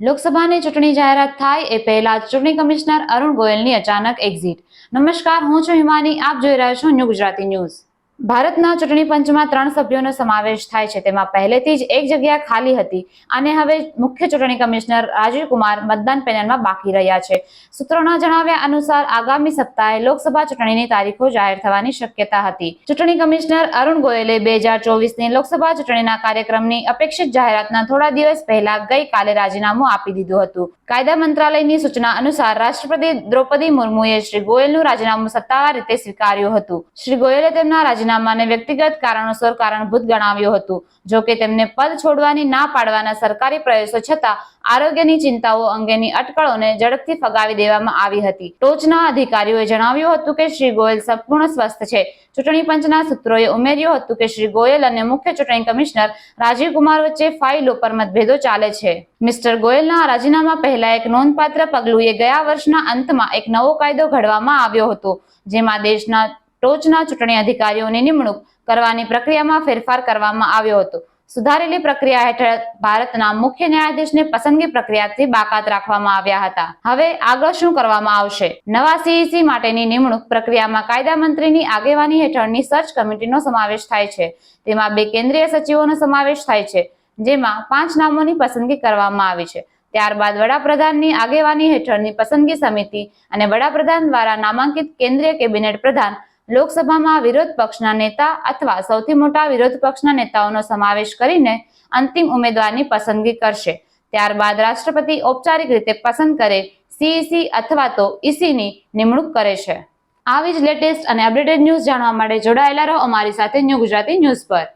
લોકસભાની ચૂંટણી જાહેરાત થાય એ પહેલા ચૂંટણી કમિશનર અરુણ ગોયલની અચાનક એક્ઝિટ નમસ્કાર, હું છું હિમાની. આપ જોઈ રહ્યા છો ન્યૂ ગુજરાતી ન્યૂઝ. ભારતના ચૂંટણી પંચમાં ત્રણ સભ્યોનો સમાવેશ થાય છે. તેમાં પહેલેથી જ એક જગ્યા ખાલી હતી અને હવે મુખ્ય ચૂંટણી કમિશનર રાજીવ કુમાર મતદાન પેનલમાં બાકી રહ્યા છે. સૂત્રોના જણાવ્યા અનુસાર આગામી સપ્તાહે લોકસભા ચૂંટણીની તારીખો જાહેર થવાની શક્યતા હતી. ચૂંટણી કમિશનર અરુણ ગોયલે બે હજાર ચોવીસની લોકસભા ચૂંટણીના કાર્યક્રમની અપેક્ષિત જાહેરાતના થોડા દિવસ પહેલા ગઈકાલે રાજીનામું આપી દીધું હતું. કાયદા મંત્રાલયની સૂચના અનુસાર રાષ્ટ્રપતિ દ્રૌપદી મુર્મુએ શ્રી ગોયલનું રાજીનામું સત્તાવાર રીતે સ્વીકાર્યું હતું. શ્રી ગોયલે તેમના રાજીનામાને વ્યક્તિગત કારણોસર કારણભૂત ગણાવ્યું હતું. જો કે તેમને પદ છોડવાની ના પાડવાના સરકારી પ્રયાસો છતાં આરોગ્યની ચિંતાઓ અંગેની અટકળોને ઝડપથી ફગાવી દેવામાં આવી હતી. ટોચના અધિકારીઓએ જણાવ્યું હતું કે શ્રી ગોયલ સંપૂર્ણ સ્વસ્થ છે. ચૂંટણી પંચના સૂત્રોએ ઉમેર્યું હતું કે શ્રી ગોયલ અને મુખ્ય ચૂંટણી કમિશનર રાજીવ વચ્ચે ફાઇલો પર મતભેદો ચાલે છે. મિસ્ટર ગોયલના રાજીનામા પહેલા એક નોંધપાત્ર પગલું એ ગયા વર્ષના અંતમાં એક નવો કાયદો ઘડવામાં આવ્યો હતો, જેમાં દેશના ટોચના ચૂંટણી અધિકારીઓની નિમણૂક કરવાની પ્રક્રિયામાં ફેરફાર કરવામાં આવ્યો હતો. સુધારેલી પ્રક્રિયા હેઠળ ભારતના મુખ્ય ન્યાયાધીશને પસંદગી પ્રક્રિયાથી બાકાત રાખવામાં આવ્યા હતા. હવે આગળ શું કરવામાં આવશે? નવા સીઈસી માટેની નિમણૂક પ્રક્રિયામાં કાયદા મંત્રીની આગેવાની હેઠળની સર્ચ કમિટીનો સમાવેશ થાય છે. તેમાં બે કેન્દ્રીય સચિવોનો સમાવેશ થાય છે, જેમાં પાંચ નામોની પસંદગી કરવામાં આવી છે. ત્યારબાદ વડાપ્રધાનની આગેવાની હેઠળની પસંદગી સમિતિ અને વડાપ્રધાન દ્વારા નામાંકિત કેન્દ્રીય કેબિનેટ પ્રધાન લોકસભામાં વિરોધ પક્ષના નેતા અથવા સૌથી મોટા વિરોધ પક્ષના નેતાઓનો સમાવેશ કરીને અંતિમ ઉમેદવારની પસંદગી કરશે. ત્યારબાદ રાષ્ટ્રપતિ ઔપચારિક રીતે પસંદ કરે સીઈસી અથવા તો ઈસીની નિમણૂક કરે છે. આવી જ લેટેસ્ટ અને અપડેટેડ ન્યૂઝ જાણવા માટે જોડાયેલા રહો અમારી સાથે ન્યૂ ગુજરાતી ન્યૂઝ પર.